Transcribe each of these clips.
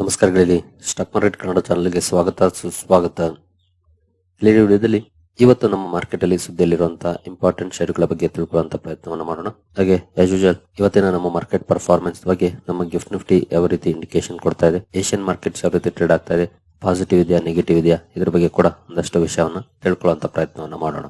ನಮಸ್ಕಾರಗಳಲ್ಲಿ. Stock market Kannada ಚಾನಲ್ಗೆ ಸ್ವಾಗತ, ಸುಸ್ವಾಗತ. ಇಲ್ಲಿ ವಿಡಿಯೋದಲ್ಲಿ ಇವತ್ತು ನಮ್ಮ ಮಾರ್ಕೆಟ್ ಅಲ್ಲಿ ಸುದ್ದಿಯಲ್ಲಿರುವಂತಹ ಇಂಪಾರ್ಟೆಂಟ್ ಶೇರುಗಳ ಬಗ್ಗೆ ತಿಳ್ಕೊಳ್ಳುವಂತ ಪ್ರಯತ್ನವನ್ನು ಮಾಡೋಣ. ಹಾಗೆ ಆಸ್ ಯೂಶಲ್ ಇವತ್ತಿನ ನಮ್ಮ ಮಾರ್ಕೆಟ್ ಪರ್ಫಾರ್ಮೆನ್ಸ್ ಬಗ್ಗೆ ನಮ್ಮ ಗಿಫ್ಟ್ ನಿಫ್ಟಿ ಯಾವ ರೀತಿ ಇಂಡಿಕೇಶನ್ ಕೊಡ್ತಾ ಇದೆ, ಏಷ್ಯನ್ ಮಾರ್ಕೆಟ್ಸ್ ಯಾವ ರೀತಿ ಟ್ರೇಡ್ ಆಗ್ತಾ ಇದೆ, ಪಾಸಿಟಿವ್ ಇದೆಯಾ, ನೆಗೆಟಿವ್ ಇದೆಯಾ, ಇದ್ರ ಬಗ್ಗೆ ಕೂಡ ಒಂದಷ್ಟು ವಿಷಯವನ್ನ ತಿಳ್ಕೊಳ್ಳುವಂತ ಪ್ರಯತ್ನವನ್ನು ಮಾಡೋಣ.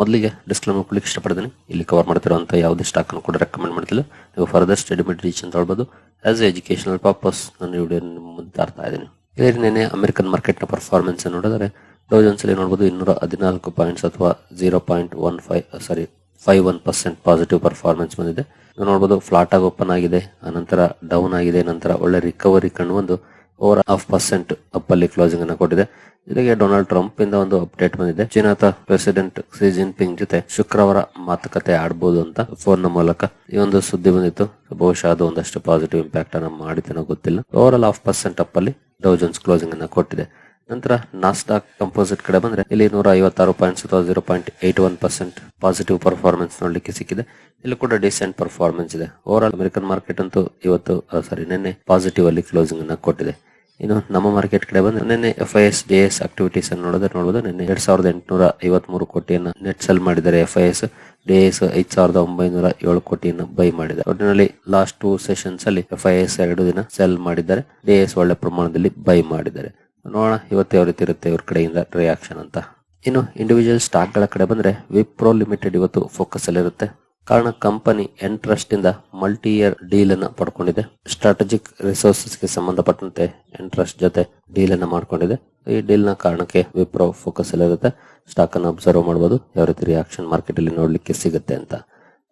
ಮೊದಲಿಗೆ ಡಿಸ್ಕ್ಲೈಮರ್ ಕೊಡ್ಲಿಕ್ಕೆ ಇಷ್ಟಪಡ್ತೀನಿ. ಇಲ್ಲಿ ಕವರ್ ಮಾಡ್ತಿರುವಂತಹ ಯಾವುದೇ ಸ್ಟಾಕ್ ಅನ್ನು ಕೂಡ ರೆಕಮೆಂಡ್ ಮಾಡ್ತಿಲ್ಲ. ನೀವು ಫರ್ದರ್ ಸ್ಟಡಿ ರೀಚ್ ಅಂತ ಹೇಳ್ಬೋದು. ಆಸ್ ಎ ಎಜುಕೇಶನಲ್ ಪರ್ಪಸ್ ನಾನು ವಿಡಿಯೋ ಮುಂದೆ ತರ್ತಾ ಇದ್ದೀನಿ. ಇದೇ ನಿನ್ನೆ ಅಮೆರಿಕನ್ ಮಾರ್ಕೆಟ್ನ ಪರ್ಫಾರ್ಮೆನ್ಸ್ ನೋಡಿದ್ರೆ ಅಲ್ಲಿ ನೋಡಬಹುದು ಇನ್ನೂರ ಹದಿನಾಲ್ಕು ಪಾಯಿಂಟ್ಸ್ ಅಥವಾ zero point one five sorry five one percent positive performance ಬಂದಿದೆ. ನೋಡಬಹುದು ಫ್ಲಾಟ್ ಆಗಿ ಓಪನ್ ಆಗಿದೆ ಆನಂತರ ಡೌನ್ ಆಗಿದೆ, ನಂತರ ಒಳ್ಳೆ ರಿಕವರಿ ಕಂಡು ಒಂದು ಓವರ್ ಹಾಫ್ ಪರ್ಸೆಂಟ್ ಅಪ್ ಅಲ್ಲಿ ಕ್ಲೋಸಿಂಗ್ ಅನ್ನು ಕೊಟ್ಟಿದೆ. ಜೊತೆಗೆ ಡೊನಾಲ್ಡ್ ಟ್ರಂಪ್ ಇಂದ ಒಂದು ಅಪ್ಡೇಟ್ ಬಂದಿದೆ. ಚೀನಾದ ಪ್ರೆಸಿಡೆಂಟ್ ಸಿ ಜಿನ್ಪಿಂಗ್ ಜೊತೆ ಶುಕ್ರವಾರ ಮಾತುಕತೆ ಆಡಬಹುದು ಅಂತ ಫೋನ್ನ ಮೂಲಕ ಈ ಒಂದು ಸುದ್ದಿ ಬಂದಿತ್ತು. ಬಹುಶಃ ಅದು ಒಂದಷ್ಟು ಪಾಸಿಟಿವ್ ಇಂಪ್ಯಾಕ್ಟ್ ಅನ್ನ ಮಾಡಿದ್ದೇನೋ ಗೊತ್ತಿಲ್ಲ. Over all half percent up ಅಲ್ಲಿ ಡೌ ಜೋನ್ಸ್ ಕ್ಲೋಸಿಂಗ್ ಅನ್ನ ಕೊಟ್ಟಿದೆ. ನಂತರ ನಾಸ್ಟಾಕ್ ಕಂಪೋಸಿಟ್ ಕಡೆ ಬಂದ್ರೆ ಇಲ್ಲಿ ನೂರ ಐವತ್ತಾರು ಪಾಯಿಂಟ್ಸ್ ಅಥವಾ zero point eight one percent positive performance ನೋಡ್ಲಿಕ್ಕೆ ಸಿಕ್ಕಿದೆ. ಇಲ್ಲಿ ಕೂಡ ಡಿಸೆಂಟ್ ಪರ್ಫಾರ್ಮೆನ್ಸ್ ಇದೆ. ಓವರ್ ಆಲ್ ಅಮೆರಿಕನ್ ಮಾರ್ಕೆಟ್ ಅಂತೂ ಇವತ್ತು ಸಾರಿ ನಿನ್ನೆ ಪಾಸಿಟಿವ್ ಅಲ್ಲಿ ಕ್ಲೋಸಿಂಗ್ ಅನ್ನ ಕೊಟ್ಟಿದೆ. ಇನ್ನು ನಮ್ಮ ಮಾರ್ಕೆಟ್ ಕಡೆ ಬಂದ್ರೆ ನಿನ್ನೆ F I S D S activities ಅನ್ನು ನೋಡಿದ್ರೆ ನೋಡಬಹುದು ನಿನ್ನೆ ಎರಡ್ ಸಾವಿರದ ಎಂಟುನೂರ ಐವತ್ಮೂರು ಕೋಟಿಯನ್ನು ನೆಟ್ ಸೆಲ್ ಮಾಡಿದ್ದಾರೆ F I S D S ಐದ್ ಸಾವಿರದ ಒಂಬೈನೂರ ಏಳು ಕೋಟಿಯನ್ನು ಬೈ ಮಾಡಿದ್ದಾರೆ. ಒಟ್ಟಿನಲ್ಲಿ ಲಾಸ್ಟ್ ಟೂ ಸೆಷನ್ಸ್ ಅಲ್ಲಿ ಎಫ್ ಐ ಎಸ್ ಎರಡು ದಿನ ಸೆಲ್ ಮಾಡಿದ್ದಾರೆ. ಡಿ ಎಸ್ ಒಳ್ಳೆ ಪ್ರಮಾಣದಲ್ಲಿ ಬೈ ಮಾಡಿದ್ದಾರೆ. ನೋಡೋಣ ಇವತ್ತು ಯಾವ ರೀತಿ ಇರುತ್ತೆ ಇವ್ರ ಕಡೆಯಿಂದ ರಿಯಾಕ್ಷನ್ ಅಂತ. ಇನ್ನು ಇಂಡಿವಿಜುವಲ್ ಸ್ಟಾಕ್ಗಳ ಕಡೆ ಬಂದ್ರೆ ವಿಪ್ರೋ ಲಿಮಿಟೆಡ್ ಇವತ್ತು ಫೋಕಸ್ ಅಲ್ಲಿ ಇರುತ್ತೆ ಕಾರಣ ಕಂಪನಿ ಎಂಟ್ರಸ್ಟ್ ಇಂದ ಮಲ್ಟಿ ಇಯರ್ ಡೀಲ್ ಅನ್ನ ಪಡ್ಕೊಂಡಿದೆ. ಸ್ಟ್ರಾಟಜಿಕ್ ರಿಸೋರ್ಸಸ್ಗೆ ಸಂಬಂಧಪಟ್ಟಂತೆ ಎಂಟ್ರಸ್ಟ್ ಜೊತೆ ಡೀಲ್ ಅನ್ನ ಮಾಡ್ಕೊಂಡಿದೆ. ಈ ಡೀಲ್ನ ಕಾರಣಕ್ಕೆ ವಿಪ್ರೋ ಫೋಕಸ್ ಇರುತ್ತೆ. ಸ್ಟಾಕ್ ಅನ್ನು ಅಬ್ಸರ್ವ್ ಮಾಡಬಹುದು ಯಾವ ರೀತಿ ರಿಯಾಕ್ಷನ್ ಮಾರ್ಕೆಟ್ ಅಲ್ಲಿ ನೋಡ್ಲಿಕ್ಕೆ ಸಿಗುತ್ತೆ ಅಂತ.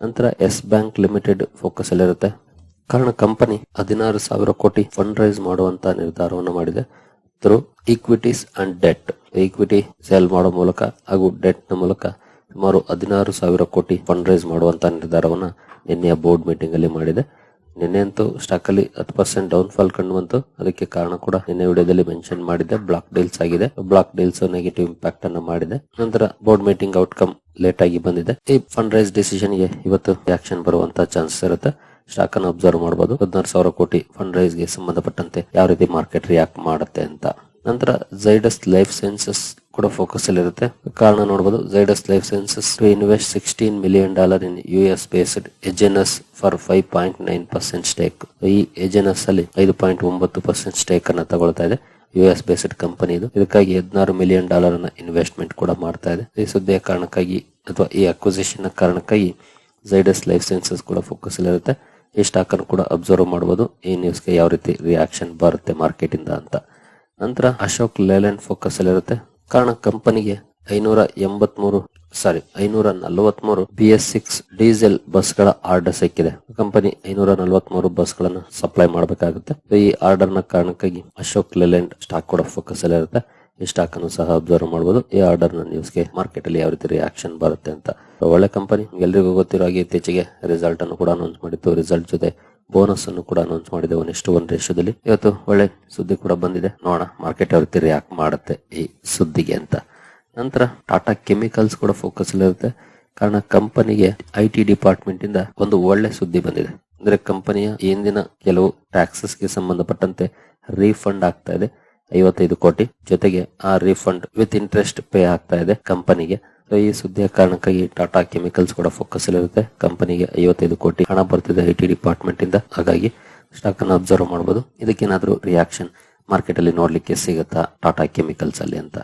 ನಂತರ ಎಸ್ ಬ್ಯಾಂಕ್ ಲಿಮಿಟೆಡ್ ಫೋಕಸ್ ಅಲ್ಲಿ ಇರುತ್ತೆ. ಕಾರಣ ಕಂಪನಿ ಹದಿನಾರು ಸಾವಿರ ಕೋಟಿ ಫಂಡ್ ರೈಸ್ ಮಾಡುವಂತ ನಿರ್ಧಾರವನ್ನು ಮಾಡಿದೆ. Through equities and debt equity sale ಮಾಡೋ ಮೂಲಕ ಹಾಗೂ ಡೆಟ್ನ ಮೂಲಕ ಸುಮಾರು ಹದಿನಾರು ಸಾವಿರ ಕೋಟಿ ಫಂಡ್ ರೈಸ್ ಮಾಡುವಂತ ನಿರ್ಧಾರವನ್ನ ನಿನ್ನೆಯ ಬೋರ್ಡ್ ಮೀಟಿಂಗ್ ಅಲ್ಲಿ ಮಾಡಿದೆ. ನಿನ್ನೆ ಅಂತೂ ಸ್ಟಾಕ್ ಅಲ್ಲಿ ಹತ್ತು ಪರ್ಸೆಂಟ್ ಡೌನ್ ಫಾಲ್ ಕಂಡು ಬಂತು ಅದಕ್ಕೆ ಕಾರಣ ಕೂಡ ನಿನ್ನೆ ವಿಡಿಯೋದಲ್ಲಿ ಮೆನ್ಷನ್ ಮಾಡಿದೆ ಬ್ಲಾಕ್ ಡೀಲ್ಸ್ ಆಗಿದೆ. ಬ್ಲಾಕ್ ಡೀಲ್ಸ್ ನೆಗೆಟಿವ್ ಇಂಪ್ಯಾಕ್ಟ್ ಅನ್ನ ಮಾಡಿದೆ. ನಂತರ ಬೋರ್ಡ್ ಮೀಟಿಂಗ್ ಔಟ್ಕಮ್ ಲೇಟ್ ಆಗಿ ಬಂದಿದೆ. ಈ ಫಂಡ್ ರೈಸ್ ಡಿಸಿಷನ್ಗೆ ಇವತ್ತು ಆಕ್ಷನ್ ಬರುವಂತ ಚಾನ್ಸಸ್ ಇರುತ್ತೆ. ಸ್ಟಾಕ್ ಅನ್ನು ಅಬ್ಸರ್ವ್ ಮಾಡಬಹುದು ಹದಿನಾರು ಸಾವಿರ ಕೋಟಿ ಫಂಡ್ ರೈಸ್ಗೆ ಸಂಬಂಧಪಟ್ಟಂತೆ ಯಾವ ರೀತಿ ಮಾರ್ಕೆಟ್ ರಿಯಾಕ್ಟ್ ಮಾಡುತ್ತೆ ಅಂತ. ನಂತರ ಝೈಡಸ್ ಲೈಫ್ ಸೈನ್ಸಸ್ ಕೂಡ ಫೋಕಸ್ ಅಲ್ಲಿ ಇರುತ್ತೆ. ಕಾರಣ ನೋಡಬಹುದು Zydus life sciences to invest sixteen million dollar in U S based Agenus for five point nine percent stake ಈ ಎಜೆನಸ್ ಅಲ್ಲಿ ಐದು ಪಾಯಿಂಟ್ ಒಂಬತ್ತು ಪರ್ಸೆಂಟ್ ಸ್ಟೇಕ್ ಅನ್ನ ತಗೊಳ್ತಾ ಇದೆ. ಯು ಎಸ್ ಬೇಸ್ಡ್ ಕಂಪನಿ ಇದು. ಇದಕ್ಕಾಗಿ ಹದಿನಾರು ಮಿಲಿಯನ್ ಡಾಲರ್ ಅನ್ನ ಇನ್ವೆಸ್ಟ್ಮೆಂಟ್ ಕೂಡ ಮಾಡ್ತಾ ಇದೆ. ಈ ಸುದ್ದಿಯ ಕಾರಣಕ್ಕಾಗಿ ಅಥವಾ ಈ ಅಕ್ವಿಸಿಷನ್ ಕಾರಣಕ್ಕಾಗಿ ಜೈಡಸ್ ಲೈಫ್ ಸೈನ್ಸಸ್ ಕೂಡ ಫೋಕಸ್ ಇರುತ್ತೆ. ಈ ಸ್ಟಾಕ್ ಅನ್ನು ಕೂಡ ಅಬ್ಸರ್ವ್ ಮಾಡಬಹುದು ಈ ನ್ಯೂಸ್ಗೆ ಯಾವ ರೀತಿ ರಿಯಾಕ್ಷನ್ ಬರುತ್ತೆ ಮಾರ್ಕೆಟ್ ಇಂದ ಅಂತ. ನಂತರ ಅಶೋಕ್ ಲೇಲ್ಯಾಂಡ್ ಫೋಕಸ್ ಅಲ್ಲಿ ಇರುತ್ತೆ. ಕಾರಣ ಕಂಪನಿಗೆ ಐನೂರ ಎಂಬತ್ಮೂರು ಸಾರಿ ಐನೂರ ನಲವತ್ಮೂರು ಬಿ ಎಸ್ ಸಿಕ್ಸ್ ಡೀಸೆಲ್ ಬಸ್ಗಳ ಆರ್ಡರ್ ಸಿಕ್ಕಿದೆ. ಕಂಪನಿ ಐನೂರ ನಲವತ್ಮೂರು ಬಸ್ ಗಳನ್ನ ಸಪ್ಲೈ ಮಾಡಬೇಕಾಗುತ್ತೆ ಈ ಆರ್ಡರ್ನ ಕಾರಣಕ್ಕಾಗಿ ಅಶೋಕ್ ಲೆಲೆಂಡ್ ಸ್ಟಾಕ್ ಕೂಡ ಫೋಕಸ್ ಅಲ್ಲಿ ಇರುತ್ತೆ. ಈ ಸ್ಟಾಕ್ ಅನ್ನು ಸಹ ಅಬ್ಸರ್ವ್ ಮಾಡಬಹುದು ಈ ಆರ್ಡರ್ನ ನ್ಯೂಸ್ಗೆ ಮಾರ್ಕೆಟ್ ಅಲ್ಲಿ ಯಾವ ರೀತಿ ರಿಯಾಕ್ಷನ್ ಬರುತ್ತೆ ಅಂತ. ಒಳ್ಳೆ ಕಂಪನಿ ಎಲ್ರಿಗೂ ಗೊತ್ತಿರೋ ಹಾಗೆ ಇತ್ತೀಚೆಗೆ ರಿಸಲ್ಟ್ ಅನ್ನು ಕೂಡ ಅನೌನ್ಸ್ ಮಾಡಿತ್ತು. ರಿಸಲ್ಟ್ ಜೊತೆ ಬೋನಸ್ ಅನ್ನು ಕೂಡ ಅನೌನ್ಸ್ ಮಾಡಿದೆ ಒಂದಿಷ್ಟು ಒಂದು ರೇಷದಲ್ಲಿ ಇವತ್ತು ಒಳ್ಳೆ ಸುದ್ದಿ ಕೂಡ ಬಂದಿದೆ. ನೋಡೋಣ ಮಾರ್ಕೆಟ್ ಅವ್ರ ರಿಯಾಕ್ಟ್ ಮಾಡುತ್ತೆ ಈ ಸುದ್ದಿಗೆ ಅಂತ. ನಂತರ ಟಾಟಾ ಕೆಮಿಕಲ್ಸ್ ಕೂಡ ಫೋಕಸ್ ಇರುತ್ತೆ. ಕಾರಣ ಕಂಪನಿಗೆ ಐ ಟಿ ಡಿಪಾರ್ಟ್ಮೆಂಟ್ ಇಂದ ಒಂದು ಒಳ್ಳೆ ಸುದ್ದಿ ಬಂದಿದೆ. ಅಂದ್ರೆ ಕಂಪನಿಯ ಹಿಂದಿನ ಕೆಲವು ಟ್ಯಾಕ್ಸಸ್ಗೆ ಸಂಬಂಧಪಟ್ಟಂತೆ ರೀಫಂಡ್ ಆಗ್ತಾ ಇದೆ. ಐವತ್ತೈದು ಕೋಟಿ ಜೊತೆಗೆ ಆ ರೀಫಂಡ್ ವಿತ್ ಇಂಟ್ರೆಸ್ಟ್ ಪೇ ಆಗ್ತಾ ಇದೆ ಕಂಪನಿಗೆ. ಈ ಸುದ್ದಿಯ ಕಾರಣಕ್ಕಾಗಿ ಟಾಟಾ ಕೆಮಿಕಲ್ಸ್ ಕೂಡ ಫೋಕಸ್ ಇರುತ್ತೆ ಕಂಪನಿಗೆ ಐವತ್ತೈದು ಕೋಟಿ ಹಣ ಬರ್ತಿದೆ ಐ ಟಿ ಡಿಪಾರ್ಟ್ಮೆಂಟ್ ಇಂದ ಹಾಗಾಗಿ ಸ್ಟಾಕ್ ಅನ್ನು ಅಬ್ಸರ್ವ್ ಮಾಡಬಹುದು. ಇದಕ್ಕೇನಾದ್ರೂ ರಿಯಾಕ್ಷನ್ ಮಾರ್ಕೆಟ್ ಅಲ್ಲಿ ನೋಡ್ಲಿಕ್ಕೆ ಸಿಗುತ್ತಾ ಟಾಟಾ ಕೆಮಿಕಲ್ಸ್ ಅಲ್ಲಿ ಅಂತ.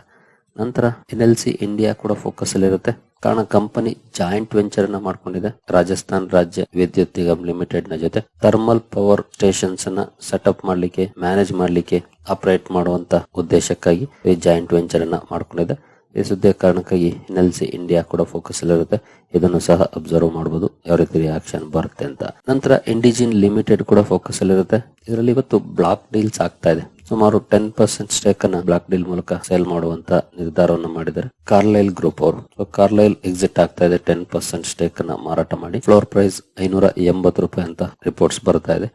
ನಂತರ ಎನ್ ಎಲ್ ಸಿ ಇಂಡಿಯಾ ಕೂಡ ಫೋಕಸ್ ಅಲ್ಲಿ ಇರುತ್ತೆ. ಕಾರಣ ಕಂಪನಿ ಜಾಯಿಂಟ್ ವೆಂಚರ್ ಅನ್ನ ಮಾಡ್ಕೊಂಡಿದೆ. ರಾಜಸ್ಥಾನ್ ರಾಜ್ಯ ವಿದ್ಯುತ್ ನಿಗಮ್ ಲಿಮಿಟೆಡ್ನ ಜೊತೆ ಥರ್ಮಲ್ ಪವರ್ ಸ್ಟೇಷನ್ಸ್ ಅನ್ನ ಸೆಟಪ್ ಮಾಡ್ಲಿಕ್ಕೆ, ಮ್ಯಾನೇಜ್ ಮಾಡ್ಲಿಕ್ಕೆ ಆಪರೇಟ್ ಮಾಡುವಂತ ಉದ್ದೇಶಕ್ಕಾಗಿ ಈ ಜಾಯಿಂಟ್ ವೆಂಚರ್ ಅನ್ನ ಮಾಡ್ಕೊಂಡಿದೆ. ಈ ಸುದ್ದಿಯ ಕಾರಣಕ್ಕಾಗಿ ಎನ್ ಎಲ್ ಸಿ ಇಂಡಿಯಾ ಕೂಡ ಫೋಕಸ್ ಅಲ್ಲಿರುತ್ತೆ ಇದನ್ನು ಸಹ ಅಬ್ಸರ್ವ್ ಮಾಡಬಹುದು ಯಾವ ರೀತಿ ರಿಯಾಕ್ಷನ್ ಬರುತ್ತೆ ಅಂತ. ನಂತರ ಇಂಡಿಜಿನ್ ಲಿಮಿಟೆಡ್ ಕೂಡ ಫೋಕಸ್ ಅಲ್ಲಿರುತ್ತೆ ಇದರಲ್ಲಿ ಇವತ್ತು ಬ್ಲಾಕ್ ಡೀಲ್ಸ್ ಆಗ್ತಾ ಇದೆ. ಸುಮಾರು ಟೆನ್ ಪರ್ಸೆಂಟ್ ಸ್ಟೇಕ್ ಅನ್ನ ಬ್ಲಾಕ್ ಡೀಲ್ ಮೂಲಕ ಸೇಲ್ ಮಾಡುವಂತ ನಿರ್ಧಾರವನ್ನು ಮಾಡಿದ್ದಾರೆ. ಕಾರ್ಲೈಲ್ ಗ್ರೂಪ್ ಅವರು. ಕಾರ್ಲೈಲ್ ಎಕ್ಸಿಟ್ ಆಗ್ತಾ ಇದೆ. ಟೆನ್ ಪರ್ಸೆಂಟ್ ಸ್ಟೇಕ್ ಅನ್ನ ಮಾರಾಟ ಮಾಡಿ. ಫ್ಲೋರ್ ಪ್ರೈಸ್ ಐನೂರ ಎಂಬತ್ತು ರೂಪಾಯಿ ಅಂತ ರಿಪೋರ್ಟ್ಸ್ ಬರ್ತಾ ಇದೆ.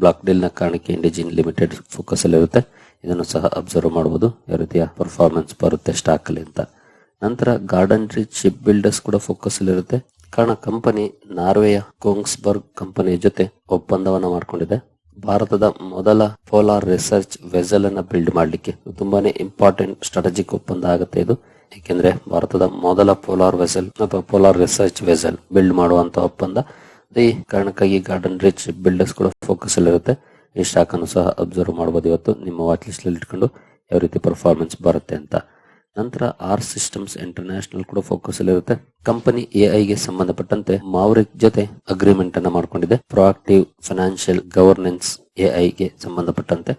ಬ್ಲಾಕ್ ಡೀಲ್ನ ಕಾರಣಕ್ಕೆ ಇಂಡಿಜಿನ್ ಲಿಮಿಟೆಡ್ ಫೋಕಸ್ ಅಲ್ಲಿ ಇರುತ್ತೆ. ಇದನ್ನು ಸಹ ಅಬ್ಸರ್ವ್ ಮಾಡಬಹುದು ಯಾವ ರೀತಿಯ ಪರ್ಫಾರ್ಮೆನ್ಸ್ ಬರುತ್ತೆ ಸ್ಟಾಕ್ ಅಲ್ಲಿ ಅಂತ. ನಂತರ ಗಾರ್ಡನ್ ರೀಚ್ ಶಿಪ್ ಬಿಲ್ಡರ್ಸ್ ಕೂಡ ಫೋಕಸ್ ಅಲ್ಲಿ ಇರುತ್ತೆ. ಕಾರಣ ಕಂಪನಿ ನಾರ್ವೆಯ ಕೋಂಗ್ಸ್ಬರ್ಗ್ ಕಂಪನಿ ಜೊತೆ ಒಪ್ಪಂದವನ್ನ ಮಾಡಿಕೊಂಡಿದೆ. ಭಾರತದ ಮೊದಲ ಪೋಲಾರ್ ರಿಸರ್ಚ್ ವೆಸಲ್ ಅನ್ನ ಬಿಲ್ಡ್ ಮಾಡಲಿಕ್ಕೆ. ತುಂಬಾನೇ ಇಂಪಾರ್ಟೆಂಟ್ ಸ್ಟ್ರಾಟಜಿಕ್ ಒಪ್ಪಂದ ಆಗುತ್ತೆ ಇದು. ಯಾಕೆಂದ್ರೆ ಭಾರತದ ಮೊದಲ ಪೋಲಾರ್ ವೆಸಲ್ ಅಥವಾ ಪೋಲಾರ್ ರಿಸರ್ಚ್ ವೆಸಲ್ ಬಿಲ್ಡ್ ಮಾಡುವಂತ ಒಪ್ಪಂದ. ಈ ಕಾರಣಕ್ಕಾಗಿ ಗಾರ್ಡನ್ ರಿಚ್ ಬಿಲ್ಡರ್ಸ್ ಕೂಡ ಫೋಕಸ್ ಅಲ್ಲಿರುತ್ತೆ ಈ ಸ್ಟಾಕ್ ಅನ್ನು ಸಹ ಅಬ್ಸರ್ವ್ ಮಾಡಬಹುದು ಇವತ್ತು. ನಿಮ್ಮ ವಾಚ್ ಲಿಸ್ಟ್ ಅಲ್ಲಿ ಇಟ್ಕೊಂಡು ಯಾವ ರೀತಿ ಪರ್ಫಾರ್ಮೆನ್ಸ್ ಬರುತ್ತೆ ಅಂತ. ನಂತರ ಆರ್ ಸಿಸ್ಟಮ್ಸ್ ಇಂಟರ್ನ್ಯಾಷನಲ್ ಕೂಡ ಫೋಕಸ್ ಅಲ್ಲಿರುತ್ತೆ ಕಂಪನಿ ಎಐ ಗೆ ಸಂಬಂಧಪಟ್ಟಂತೆ ಮಾವ್ರಿಕ್ ಜೊತೆ ಅಗ್ರಿಮೆಂಟ್ ಅನ್ನ ಮಾಡ್ಕೊಂಡಿದೆ. ಪ್ರೊಆಕ್ಟಿವ್ ಫೈನಾನ್ಷಿಯಲ್ ಗವರ್ನೆನ್ಸ್ ಎಐ ಗೆ ಸಂಬಂಧಪಟ್ಟಂತೆ.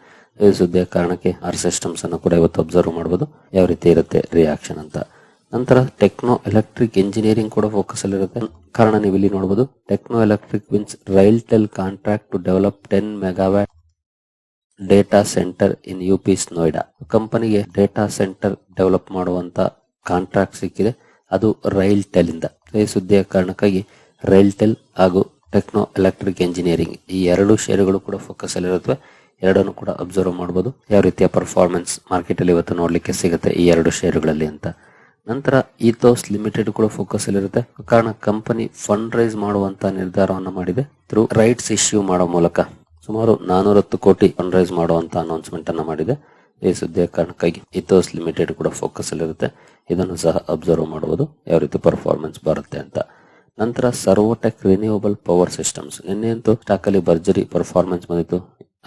ಸುದ್ದಿಯ ಕಾರಣಕ್ಕೆ ಆರ್ ಸಿಸ್ಟಮ್ಸ್ ಅನ್ನು ಕೂಡ ಇವತ್ತು ಅಬ್ಸರ್ವ್ ಮಾಡಬಹುದು ಯಾವ ರೀತಿ ಇರುತ್ತೆ ರಿಯಾಕ್ಷನ್ ಅಂತ. ನಂತರ ಟೆಕ್ನೋ ಎಲೆಕ್ಟ್ರಿಕ್ ಇಂಜಿನಿಯರಿಂಗ್ ಕೂಡ ಫೋಕಸ್ ಅಲ್ಲಿರುತ್ತೆ ಕಾರಣ ನೀವು ಇಲ್ಲಿ ನೋಡಬಹುದು Techno Electric wins RailTel contract to develop ten megawatt data centre in U P Noida ಕಂಪನಿಗೆ ಡೇಟಾ ಸೆಂಟರ್ ಡೆವಲಪ್ ಮಾಡುವಂತ ಕಾಂಟ್ರಾಕ್ಟ್ ಸಿಕ್ಕಿದೆ. ಅದು ರೈಲ್ ಟೆಲ್ ಇಂದ. ಈ ಸುದ್ದಿಯ ಕಾರಣಕ್ಕಾಗಿ ರೈಲ್ ಟೆಲ್ ಹಾಗೂ ಟೆಕ್ನೋ ಎಲೆಕ್ಟ್ರಿಕ್ ಇಂಜಿನಿಯರಿಂಗ್ ಈ ಎರಡು ಷೇರುಗಳು ಕೂಡ ಫೋಕಸ್ ಅಲ್ಲಿರುತ್ತವೆ ಎರಡನ್ನು ಕೂಡ ಅಬ್ಸರ್ವ್ ಮಾಡಬಹುದು ಯಾವ ರೀತಿಯ ಪರ್ಫಾರ್ಮೆನ್ಸ್ ಮಾರ್ಕೆಟ್ ಅಲ್ಲಿ ಇವತ್ತು ನೋಡ್ಲಿಕ್ಕೆ ಸಿಗುತ್ತೆ ಈ ಎರಡು ಷೇರುಗಳಲ್ಲಿ ಅಂತ. ನಂತರ ಈಥೋಸ್ ಲಿಮಿಟೆಡ್ ಕೂಡ ಫೋಕಸ್ ಅಲ್ಲಿರುತ್ತೆ ಕಾರಣ ಕಂಪನಿ ಫಂಡ್ ರೈಸ್ ಮಾಡುವಂತ ನಿರ್ಧಾರವನ್ನು ಮಾಡಿದೆ ಥ್ರೂ ರೈಟ್ಸ್ ಇಶ್ಯೂ ಮಾಡೋ ಮೂಲಕ. ಸುಮಾರು ನಾನೂರತ್ತು ಕೋಟಿ ಫಂಡ್ ರೈಸ್ ಮಾಡುವಂತ ಅನೌನ್ಸ್ಮೆಂಟ್ ಅನ್ನ ಮಾಡಿದೆ. ಈ ಸುದ್ದಿಯ ಕಾರಣಕ್ಕಾಗಿ ಇಥೋಸ್ ಲಿಮಿಟೆಡ್ ಕೂಡ ಫೋಕಸ್ ಅಲ್ಲಿರುತ್ತೆ ಇದನ್ನು ಸಹ ಅಬ್ಸರ್ವ್ ಮಾಡಬಹುದು ಯಾವ ರೀತಿ ಪರ್ಫಾರ್ಮೆನ್ಸ್ ಬರುತ್ತೆ ಅಂತ. ನಂತರ ಸರ್ವೋಟೆಕ್ ರಿನ್ಯೂವಬಲ್ ಪವರ್ ಸಿಸ್ಟಮ್ಸ್ ನಿನ್ನೆ ಅಂತೂ ಸ್ಟಾಕ್ ಅಲ್ಲಿ ಭರ್ಜರಿ ಪರ್ಫಾರ್ಮೆನ್ಸ್ ಬಂದಿತ್ತು.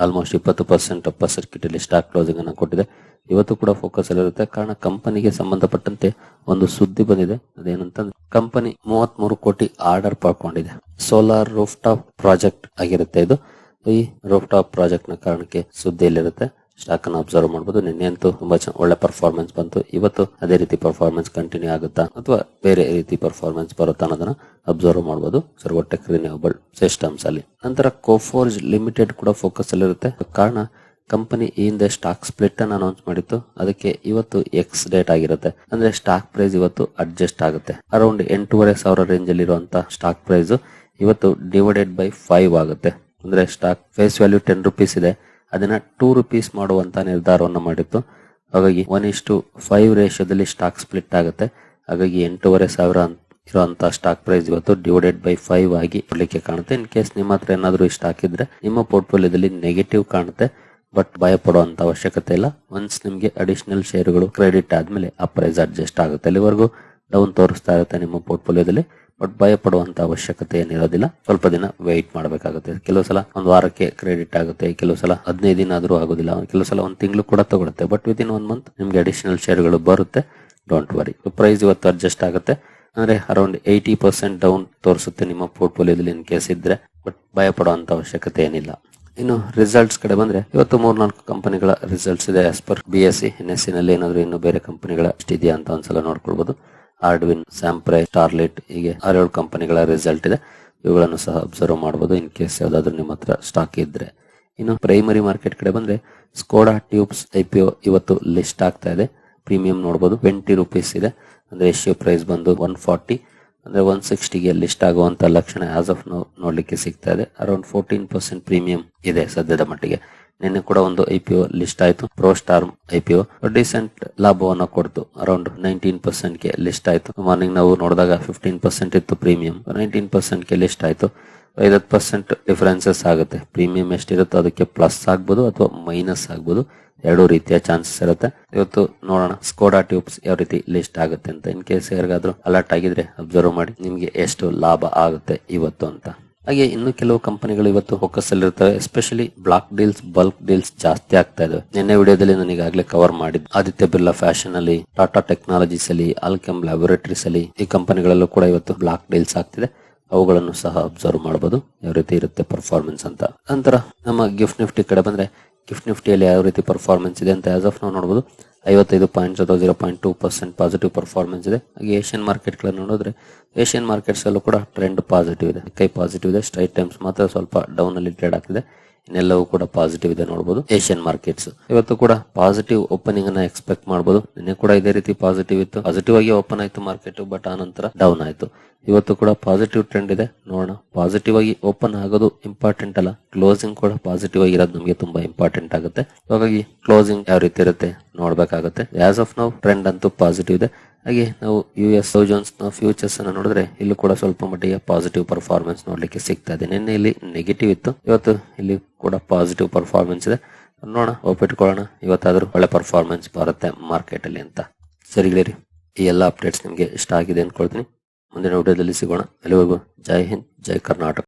ಆಲ್ಮೋಸ್ಟ್ ಇಪ್ಪತ್ತು ಪರ್ಸೆಂಟ್ ಅಪ್ಪರ್ ಸರ್ಕ್ಯೂಟ್ ಅಲ್ಲಿ ಸ್ಟಾಕ್ ಕ್ಲೋಸಿಂಗ್ ಅನ್ನು ಕೊಟ್ಟಿದೆ. ಇವತ್ತು ಕೂಡ ಫೋಕಸ್ ಅಲ್ಲಿರುತ್ತೆ ಕಾರಣ ಕಂಪನಿಗೆ ಸಂಬಂಧಪಟ್ಟಂತೆ ಒಂದು ಸುದ್ದಿ ಬಂದಿದೆ. ಅದೇನಂತಂದ್ರೆ ಕಂಪನಿ ಮೂವತ್ತ್ ಮೂರು ಕೋಟಿ ಆರ್ಡರ್ ಪಡ್ಕೊಂಡಿದೆ. ಸೋಲಾರ್ ರೂಫ್ ಟಾಪ್ ಪ್ರಾಜೆಕ್ಟ್ ಆಗಿರುತ್ತೆ ಇದು. ಈ ರೂಫ್ ಟಾಪ್ ಪ್ರಾಜೆಕ್ಟ್ನ ಕಾರಣಕ್ಕೆ ಸುದ್ದಿಯಲ್ಲಿರುತ್ತೆ. ಸ್ಟಾಕ್ ಅನ್ನು ಅಬ್ಸರ್ವ್ ಮಾಡಬಹುದು ನಿನ್ನೆ ಅಂತೂ ತುಂಬಾ ಒಳ್ಳೆ ಪರ್ಫಾರ್ಮೆನ್ಸ್ ಬಂತು. ಇವತ್ತು ಅದೇ ರೀತಿ ಪರ್ಫಾರ್ಮೆನ್ಸ್ ಕಂಟಿನ್ಯೂ ಆಗುತ್ತಾ ಅಥವಾ ಬೇರೆ ರೀತಿ ಪರ್ಫಾರ್ಮೆನ್ಸ್ ಬರುತ್ತಾ ಅನ್ನೋದನ್ನ ಅಬ್ಸರ್ವ್ ಮಾಡಬಹುದು ಸರ್ವೋಟೆಕ್ ರಿನ್ಯೂಬಲ್ ಸಿಸ್ಟಮ್ಸ್ ಅಲ್ಲಿ ನಂತರ ಕೋಫೋರ್ಜ್ ಲಿಮಿಟೆಡ್ ಕೂಡ ಫೋಕಸ್ ಅಲ್ಲಿ ಇರುತ್ತೆ. ಕಾರಣ ಕಂಪನಿ ಈ ಹಿಂದೆ ಸ್ಟಾಕ್ ಸ್ಪ್ಲಿಟ್ ಅನ್ನು ಅನೌನ್ಸ್ ಮಾಡಿತ್ತು. ಅದಕ್ಕೆ ಇವತ್ತು ಎಕ್ಸ್ ಡೇಟ್ ಆಗಿರುತ್ತೆ. ಅಂದ್ರೆ ಸ್ಟಾಕ್ ಪ್ರೈಸ್ ಇವತ್ತು ಅಡ್ಜಸ್ಟ್ ಆಗುತ್ತೆ. ಅರೌಂಡ್ ಎಂಟೂವರೆ ಸಾವಿರ ರೇಂಜ್ ಅಲ್ಲಿ ಇರುವಂತಹ ಸ್ಟಾಕ್ ಪ್ರೈಸ್ ಇವತ್ತು ಡಿವೈಡೆಡ್ ಬೈ ಫೈವ್ ಆಗುತ್ತೆ. ಅಂದ್ರೆ stock face value ten rupees ಇದೆ. ಅದನ್ನ ಟೂ ರುಪೀಸ್ ಮಾಡುವಂತ ನಿರ್ಧಾರವನ್ನು ಮಾಡಿತ್ತು ಹಾಗಾಗಿ ಒನ್ ಇಷ್ಟು ಫೈವ್ ರೇಷಿಯೋದಲ್ಲಿ ಸ್ಟಾಕ್ ಸ್ಪ್ಲಿಟ್ ಆಗುತ್ತೆ. ಹಾಗಾಗಿ ಎಂಟೂವರೆ ಸಾವಿರ ಇರುವಂತಹ ಸ್ಟಾಕ್ ಪ್ರೈಸ್ ಇವತ್ತು ಡಿವೈಡೆಡ್ ಬೈ ಫೈವ್ ಆಗಿ ಕೊಡ್ಲಿಕ್ಕೆ ಕಾಣುತ್ತೆ. ಇನ್ ಕೇಸ್ ನಿಮ್ಮ ಹತ್ರ ಏನಾದರೂ ಈ ಸ್ಟಾಕ್ ನಿಮ್ಮ ಪೋರ್ಟ್ಫೋಲಿಯೋದಲ್ಲಿ ನೆಗೆಟಿವ್ ಕಾಣುತ್ತೆ. ಬಟ್ ಭಯ ಪಡುವಂತ ಅವಶ್ಯಕತೆ ಇಲ್ಲ. ಒನ್ಸ್ ನಿಮಗೆ ಅಡಿಷನಲ್ ಶೇರುಗಳು ಕ್ರೆಡಿಟ್ ಆದ್ಮೇಲೆ ಆ ಪ್ರೈಸ್ ಅಡ್ಜಸ್ಟ್ ಆಗುತ್ತೆ. ಅಲ್ಲಿವರೆಗೂ ಡೌನ್ ತೋರಿಸ್ತಾ ಇರುತ್ತೆ ನಿಮ್ಮ ಪೋರ್ಟ್ಫೋಲಿಯೋದಲ್ಲಿ ಬಟ್ ಭಯ ಪಡುವಂತ ಅವಶ್ಯಕತೆ ಏನಿರೋದಿಲ್ಲ. ಸ್ವಲ್ಪ ದಿನ ವೆಯ್ಟ್ ಮಾಡಬೇಕಾಗುತ್ತೆ. ಕೆಲವು ಸಲ ಒಂದು ವಾರಕ್ಕೆ ಕ್ರೆಡಿಟ್ ಆಗುತ್ತೆ, ಕೆಲವು ಸಲ ಹದಿನೈದು ದಿನ ಆದ್ರೂ ಆಗೋದಿಲ್ಲ. ಕೆಲವು ಸಲ ಒಂದು ತಿಂಗಳು ಕೂಡ ತಗೊಳುತ್ತೆ. But within one month ನಿಮ್ಗೆ ಅಡಿಷನಲ್ ಶೇರ್ಗಳು ಬರುತ್ತೆ. ಡೋಂಟ್ ವರಿ ಪ್ರೈಸ್ ಇವತ್ತು ಅಡ್ಜಸ್ಟ್ ಆಗುತ್ತೆ. ಅಂದ್ರೆ ಅರೌಂಡ್ ಏಯ್ಟಿ ಪರ್ಸೆಂಟ್ ಡೌನ್ ತೋರಿಸುತ್ತೆ ನಿಮ್ಮ ಪೋರ್ಟ್ಫೋಲಿಯೋದಲ್ಲಿ ಇನ್ ಕೇಸ್ ಇದ್ರೆ. ಬಟ್ ಭಯ ಪಡುವಂತ ಅವಶ್ಯಕತೆ ಏನಿಲ್ಲ. ಇನ್ನು ರಿಸಲ್ಟ್ಸ್ ಕಡೆ ಬಂದ್ರೆ ಇವತ್ತು ಮೂರ್ನಾಲ್ಕು ಕಂಪನಿಗಳ ರಿಸಲ್ಟ್ಸ್ ಇದೆ. As per B S C N S C ನಲ್ಲಿ ಏನಾದ್ರು ಇನ್ನು ಬೇರೆ ಕಂಪನಿಗಳ ಇದೆಯಾ ಅಂತ ಒಂದ್ಸಲ ನೋಡ್ಕೊಳ್ಬಹುದು ಆರ್ಡ್ವಿನ್ ಸ್ಯಾಂಪ್ರೆ ಸ್ಟಾರ್ಲೈಟ್ ಹೀಗೆ ಆರೇಳು ಕಂಪನಿಗಳ ರಿಸಲ್ಟ್ ಇದೆ. ಇವುಗಳನ್ನು ಸಹ ಅಬ್ಸರ್ವ್ ಮಾಡಬಹುದು ಇನ್ ಕೇಸ್ ಯಾವ್ದಾದ್ರು ನಿಮ್ಮ ಹತ್ರ ಸ್ಟಾಕ್ ಇದ್ರೆ. ಇನ್ನು ಪ್ರೈಮರಿ ಮಾರ್ಕೆಟ್ ಕಡೆ ಬಂದ್ರೆ ಸ್ಕೋಡಾ ಟ್ಯೂಬ್ಸ್ ಐಪಿಒ ಇವತ್ತು ಲಿಸ್ಟ್ ಆಗ್ತಾ ಇದೆ. ಪ್ರೀಮಿಯಂ ನೋಡಬಹುದು ಟ್ವೆಂಟಿ ರುಪೀಸ್ ಇದೆ. ಅಂದ್ರೆ ಏಷ್ಯೋ ಪ್ರೈಸ್ ಬಂದು ಒನ್ ಫಾರ್ಟಿ ಅಂದ್ರೆ ಒನ್ ಸಿಕ್ಸ್ಟಿಗೆ ಲಿಸ್ಟ್ ಆಗುವಂತ ಲಕ್ಷಣ ಆಸ್ ಆಫ್ ನೋಡ್ಲಿಕ್ಕೆ ಸಿಗ್ತಾ ಇದೆ. ಅರೌಂಡ್ ಫೋರ್ಟೀನ್ ಪರ್ಸೆಂಟ್ ಪ್ರೀಮಿಯಂ ಇದೆ ಸದ್ಯದ ಮಟ್ಟಿಗೆ. ನಿನ್ನೆ ಕೂಡ ಒಂದು ಐಪಿಒ ಲಿಸ್ಟ್ ಆಯ್ತು. ಪ್ರೋ ಐಪಿಒ ಡಿಸೆಂಟ್ ಲಾಭವನ್ನು ಕೊಡ್ತು. ಅರೌಂಡ್ ನೈನ್ಟೀನ್ ಪರ್ಸೆಂಟ್ಗೆ ಲಿಸ್ಟ್ ಆಯ್ತು. ಮಾರ್ನಿಂಗ್ ನಾವು ನೋಡಿದಾಗ ಫಿಫ್ಟೀನ್ ಪರ್ಸೆಂಟ್ ಇತ್ತು ಪ್ರೀಮಿಯಂ ನೈನ್ಟೀನ್ ಪರ್ಸೆಂಟ್ಗೆ ಲಿಸ್ಟ್ ಆಯ್ತು. ಐವತ್ತು ಪರ್ಸೆಂಟ್ ಡಿಫರೆನ್ಸಸ್ ಆಗುತ್ತೆ. ಪ್ರೀಮಿಯಂ ಎಷ್ಟಿರುತ್ತೋ ಅದಕ್ಕೆ ಪ್ಲಸ್ ಆಗ್ಬೋದು ಅಥವಾ ಮೈನಸ್ ಆಗ್ಬೋದು. ಎರಡು ರೀತಿಯ ಚಾನ್ಸಸ್ ಇರುತ್ತೆ. ಇವತ್ತು ನೋಡೋಣ ಸ್ಕೋಡಾ ಟ್ಯೂಬ್ಸ್ ಯಾವ ರೀತಿ ಲಿಸ್ಟ್ ಆಗುತ್ತೆ ಅಂತ. ಇನ್ ಕೇಸ್ ಯಾರಿಗಾದ್ರೂ ಅಲರ್ಟ್ ಆಗಿದ್ರೆ ಅಬ್ಸರ್ವ್ ಮಾಡಿ. ನಿಮ್ಗೆ ಎಷ್ಟು ಲಾಭ ಆಗುತ್ತೆ ಇವತ್ತು ಅಂತ. ಹಾಗೆ ಇನ್ನು ಕೆಲವು ಕಂಪನಿಗಳು ಇವತ್ತು focus ಅಲ್ಲಿರ್ತವೆ especially block deals bulk deals ಜಾಸ್ತಿ ಆಗ್ತಾ ಇದೆ. ನಿನ್ನೆ ವಿಡಿಯೋದಲ್ಲಿ ನಾನು ಈಗಾಗಲೇ ಕವರ್ ಮಾಡಿದ್ದು. ಆದಿತ್ಯ ಬಿರ್ಲಾ ಫ್ಯಾಷನ್ ಅಲ್ಲಿ ಟಾಟಾ ಟೆಕ್ನಾಲಜೀಸ್ ಅಲ್ಲಿ ಆಲ್ಕೆಮ್ ಲ್ಯಾಬೊರೇಟರೀಸ್ ಅಲ್ಲಿ ಈ ಕಂಪನಿಗಳಲ್ಲೂ ಕೂಡ ಇವತ್ತು ಬ್ಲಾಕ್ ಡೀಲ್ಸ್ ಆಗ್ತಿದೆ. ಅವುಗಳನ್ನು ಸಹ ಅಬ್ಸರ್ವ್ ಮಾಡಬಹುದು ಯಾವ ರೀತಿ ಇರುತ್ತೆ ಪರ್ಫಾರ್ಮೆನ್ಸ್ ಅಂತ. ನಂತರ ನಮ್ಮ ಗಿಫ್ಟ್ ನಿಫ್ಟಿ ಕಡೆ ಬಂದ್ರೆ ಗಿಫ್ಟ್ ನಿಫ್ಟಿಯಲ್ಲಿ ಯಾವ ರೀತಿ ಪರ್ಫಾರ್ಮೆನ್ಸ್ ಇದೆ ಅಂತ ಆಸ್ ಆಫ್ ನಾವು ನೋಡಬಹುದು ಐವತ್ತೈದು ಪಾಯಿಂಟ್ ಜೊತೆ zero point two percent positive performance ಇದೆ. ಹಾಗೆ ಏಷ್ಯನ್ ಮಾರ್ಕೆಟ್ಗಳನ್ನು ನೋಡಿದ್ರೆ ಏಷ್ಯನ್ ಮಾರ್ಕೆಟ್ಸ್ ಅಲ್ಲೂ ಕೂಡ ಟ್ರೆಂಡ್ ಪಾಸಿಟಿವ್ ಇದೆ. ಕೈ ಪಾಸಿಟಿವ್ ಇದೆ. ಸ್ಟ್ರೈಟ್ ಟೈಮ್ಸ್ ಮಾತ್ರ ಸ್ವಲ್ಪ ಡೌನ್ ಅಲ್ಲಿ ಟ್ರೇಡ್ ಆಗ್ತಿದೆ. ಇನ್ನೆಲ್ಲವೂ ಕೂಡ ಪಾಸಿಟಿವ್ ಇದೆ ನೋಡಬಹುದು ಏಷ್ಯನ್ ಮಾರ್ಕೆಟ್ಸ್ ಇವತ್ತು ಕೂಡ ಪಾಸಿಟಿವ್ ಓಪನಿಂಗ್ ಅನ್ನ ಎಕ್ಸ್ಪೆಕ್ಟ್ ಮಾಡಬಹುದು ನಿನ್ನೆ ಕೂಡ ಇದೇ ರೀತಿ ಪಾಸಿಟಿವ್ ಇತ್ತು. ಪಾಸಿಟಿವ್ ಆಗಿ ಓಪನ್ ಆಯ್ತು ಮಾರ್ಕೆಟ್ ಬಟ್ ಆ ನಂತರ ಡೌನ್ ಆಯ್ತು. ಇವತ್ತು ಕೂಡ ಪಾಸಿಟಿವ್ ಟ್ರೆಂಡ್ ಇದೆ. ನೋಡೋಣ. ಪಾಸಿಟಿವ್ ಆಗಿ ಓಪನ್ ಆಗೋದು ಇಂಪಾರ್ಟೆಂಟ್ ಅಲ್ಲ. ಕ್ಲೋಸಿಂಗ್ ಕೂಡ ಪಾಸಿಟಿವ್ ಆಗಿರೋದು ನಮಗೆ ತುಂಬಾ ಇಂಪಾರ್ಟೆಂಟ್ ಆಗುತ್ತೆ. ಹಾಗಾಗಿ ಕ್ಲೋಸಿಂಗ್ ಯಾವ ರೀತಿ ಇರುತ್ತೆ ನೋಡ್ಬೇಕಾಗುತ್ತೆ. ಆಸ್ ಆಫ್ ನಾವು ಟ್ರೆಂಡ್ ಅಂತೂ ಪಾಸಿಟಿವ್ ಇದೆ. ಹಾಗೆ ನಾವು ಯು ಎಸ್ ಜೋನ್ಸ್ನ ಫ್ಯೂಚರ್ಸ್ ಅನ್ನು ನೋಡಿದ್ರೆ ಇಲ್ಲೂ ಕೂಡ ಸ್ವಲ್ಪ ಮಟ್ಟಿಗೆ ಪಾಸಿಟಿವ್ ಪರ್ಫಾರ್ಮೆನ್ಸ್ ನೋಡ್ಲಿಕ್ಕೆ ಸಿಗ್ತಾ ಇದೆ. ನಿನ್ನೆ ಇಲ್ಲಿ ನೆಗೆಟಿವ್ ಇತ್ತು. ಇವತ್ತು ಇಲ್ಲಿ ಕೂಡ ಪಾಸಿಟಿವ್ ಪರ್ಫಾರ್ಮೆನ್ಸ್ ಇದೆ. ನೋಡೋಣ ಒಪ್ಪಿಟ್ಕೊಳ್ಳೋಣ ಇವತ್ತಾದ್ರೂ ಒಳ್ಳೆ ಪರ್ಫಾರ್ಮೆನ್ಸ್ ಬರುತ್ತೆ ಮಾರ್ಕೆಟ್ ಅಲ್ಲಿ ಅಂತ. ಸರಿ ಗೆಳೆಯರಿ, ಈ ಎಲ್ಲ ಅಪ್ಡೇಟ್ಸ್ ನಿಮಗೆ ಇಷ್ಟ ಆಗಿದೆ ಅನ್ಕೊಳ್ತೀನಿ. ಮುಂದಿನ ವಿಡಿಯೋದಲ್ಲಿ ಸಿಗೋಣ. ಅಲ್ಲಿವರೆಗೂ ಜೈ ಹಿಂದ್, ಜೈ ಕರ್ನಾಟಕ.